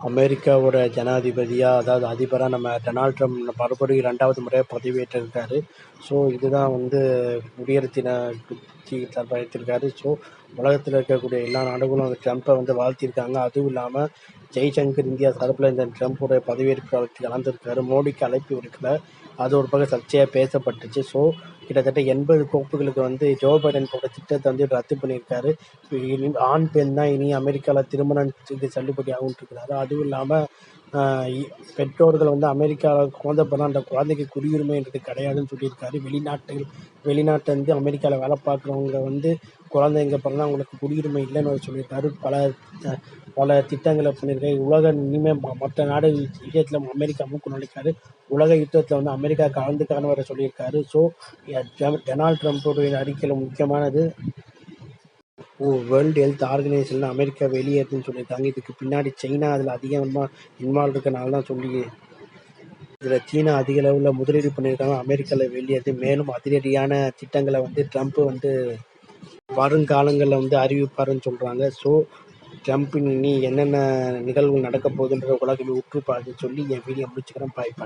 அமெரிக்காவோட ஜனாதிபதியாக அதாவது அதிபராக நம்ம டொனால்ட் ட்ரம்ப் மறுபடியும் ரெண்டாவது முறையாக பதவியேற்றிருக்காரு. ஸோ இதுதான் வந்து குடியரசின கட்சி ஸோ உலகத்தில் இருக்கக்கூடிய எல்லா நாடுகளும் அந்த ட்ரம்ப்பை வந்து வாழ்த்திருக்காங்க அதுவும் இல்லாமல் ஜெய்சங்கர் இந்தியா சார்பில் இந்த ட்ரம்ப்புடைய பதவியேற்பு விழாவுக்கு கலந்துருக்காரு மோடிக்கு அழைப்பு விடுக்கல. அது ஒரு பக்கம் சர்ச்சையாக பேசப்பட்டுச்சு. ஸோ கிட்டத்தட்ட எண்பது கோப்புகளுக்கு வந்து ஜோ பைடன் போட்ட திட்டத்தை வந்து ரத்து பண்ணியிருக்காரு. இனி ஆண் பெண் தான் இனி அமெரிக்காவில் திருமணத்துக்கு செல்லுபடி ஆகுன்ட்டு இருக்கிறாரு. அதுவும் இல்லாமல் பெற்றோர்கள் வந்து அமெரிக்காவில் குழந்தை பிறந்தா அந்த குழந்தைக்கு குடியுரிமைன்றது கிடையாதுன்னு சொல்லியிருக்காரு. வெளிநாட்டு வெளிநாட்டிலேருந்து அமெரிக்காவில் வேலை பார்க்குறவங்க வந்து குழந்தைங்க பிறந்தா அவங்களுக்கு குடியுரிமை இல்லைன்னு அவர் சொல்லியிருக்காரு. பல பல திட்டங்களை பண்ணியிருக்காரு. உலக இனிமேல் மற்ற நாடு விஷயத்தில் அமெரிக்கா மூக்கு நுழைக்காரு உலக யுத்தத்தில் வந்து அமெரிக்கா கலந்துக்கான வர சொல்லியிருக்காரு. ஸோ டொனால்ட் ட்ரம்ப்போடைய அறிக்கையில் முக்கியமானது வேர்ல்டு ஹெல்த் ஆர்கனைசேஷன் அமெரிக்கா வெளியேறுதுன்னு சொல்லியிருக்காங்க இதுக்கு பின்னாடி சைனா அதில் அதிகமாக இன்வால்வ் இருக்கனால தான் சொல்லி இதில் சீனா அதிக அளவில் முதலீடு பண்ணியிருக்காங்க. அமெரிக்காவில் வெளியேறது. மேலும் அதிரடியான திட்டங்களை வந்து ட்ரம்ப் வந்து வருங்காலங்களில் வந்து அறிவிப்பாருன்னு சொல்கிறாங்க ஸோ ட்ரம்ப்பின் இனி என்னென்ன நிகழ்வுகள் நடக்க போகுதுன்ற உலகமே உற்று பார்த்து சொல்லி என் வீடியோ முடிச்சுக்கிறேன். பாய்